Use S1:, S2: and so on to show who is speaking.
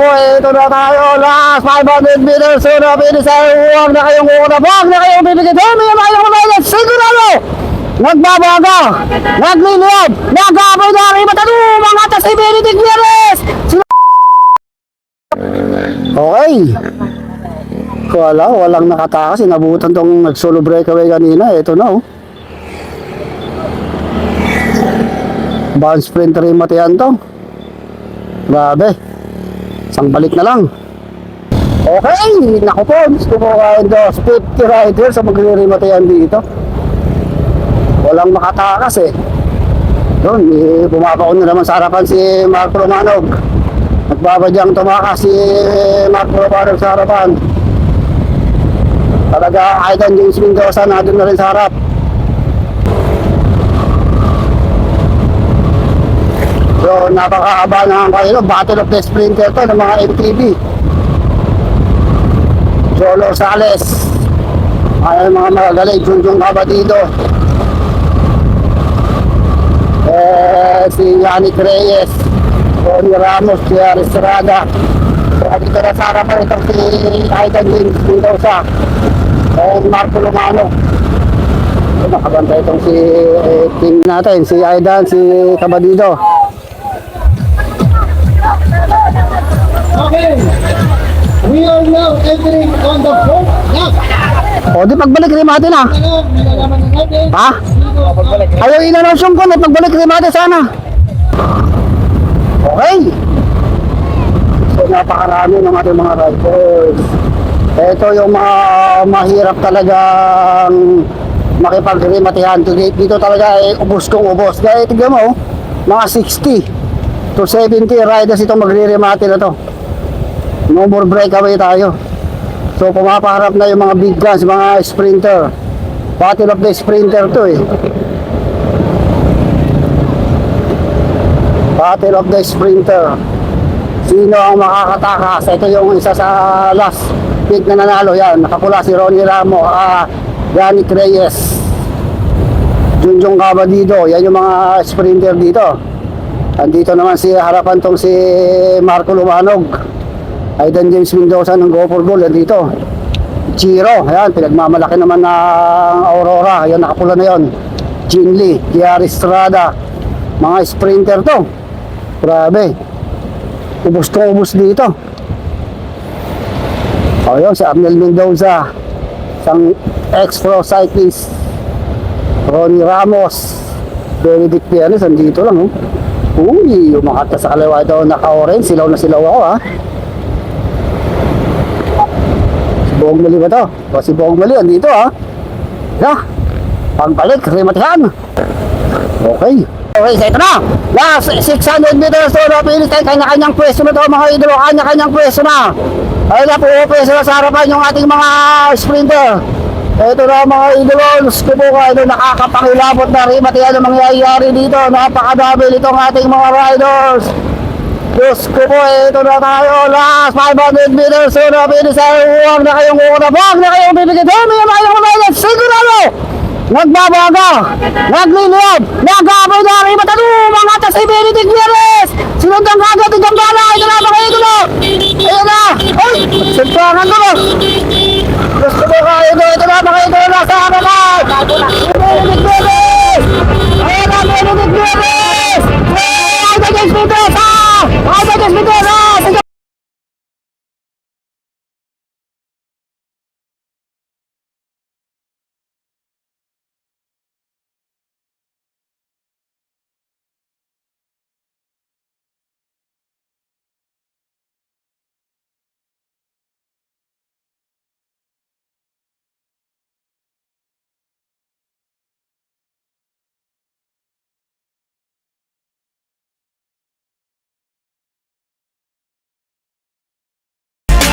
S1: po, ito na tayo. Last 500 meters. So, napili sa huwag na kayong una. Huwag na kayong bibigyan. Dami na kayong mga Sigurado! Nagbabaga! Nagliliyab! Nagaboy na rin matalo! Mga tas si Benedict Gutierrez! Sino- Okay. Wala, walang nakatakas. Inabutan tong nag-solo breakaway kanina. Ito na oh. Bound sprinter yung matiyan to. Grabe. Isang balik na lang. Okay, naku po. Gusto ko kain dos 50 riders sa magre-rematayan dito. Walang makatakas eh. Doon, eh, bumabaon na naman sa harapan si Marco Romanog. Nagbabadyang tumakas si Marco Romanog sa harapan. Talaga, Aidan James Mendoza na doon na rin sa harap. So, napakaaba na ang kayo, Battle of the Sprinter to ng mga MTB. Jolo Sales. Ay, mga magagaling, Junjung Kabatido. Eh, si Yannick Reyes. Tony Ramos, Pierre Estrada. Kaya dito na sa harapan itong si Aidan James Mendoza. Eh, Marco Lumano. So, nakabantay itong si eh, team natin, si Aidan, si Kabadido.
S2: Okay. We are now entering on the fourth lap.
S1: O, di pagbalik rin natin ah. Ha? Ayaw in-announce yung kunot, magbalik rin natin sana. Okay. So, napakarami ng ating mga riders. Ito yung mga mahirap talagang makipag-rematihan. Dito talaga eh, ubos kong ubos. Kaya tignan mo, oh, mga 60 to 70 riders itong magre-remati na to. No more breakaway tayo. So pumapaharap na yung mga big guns, mga sprinter. Battle of the sprinter to eh. Battle of the sprinter. Sino ang makakatakas? Ito yung isa sa last pick na nanalo. Yan, nakapula si Ronnie Ramo, ah, Yannick Reyes, Junjong Cabadido. Yan yung mga sprinter dito. Andito naman si harapan tong si Marco Lumanog. Aidan James Mendoza ng Go for Goal. Dito. Chiro, ayan, pinagmamalaki naman ng Aurora. Ayan, nakapula na yon. Jin Lee, Kiara Estrada. Mga sprinter to. Grabe. Ubus to ubus dito. Ayun, si Arnel Mendoza. Isang ex-pro cyclist. Ronnie Ramos. Benedict Piernes, andito lang. Oh. Uy, umakata sa kaliwa ito, naka-orange. Silaw na silaw ako, ha. Si Bong Mali ba to? O, si Bong Mali, andito, ha. Ya, pagbalik, rematihan. Okay. Okay, so ito na. Last 600 meters to, napilit tayo kanya-kanyang pwesto na to, mga idolo. Kanya-kanyang pwesto na. Ay na po, pwesto na sa harapan yung ating mga sprinter. Ito na mga idols ko po kayo nakakapangilabot na rin mati ano mangyayari dito. Napakadami nitong ating mga riders. Diyos ko po, ito na tayo. Last 500 meters soon of Inisay. Huwag na kayong uuna. Huwag na kayong bibigyan. Dami na kayong kumain. Sigurado! Nagbabago! Nagliliyab! Nag-aaboy na rin matalo! Mga tasibilitig meters! Sunod ang agad ng gambala! Ito na mga! Ito na! Uy! Sintangan ko mo! Diyos ko po kayo ito! Ito na mga itulo! Nasa ano na! Bibilitig meters! Ayan ang bibilitig meters! Ayan ang bibilitig meters! 好，大家จ们เห็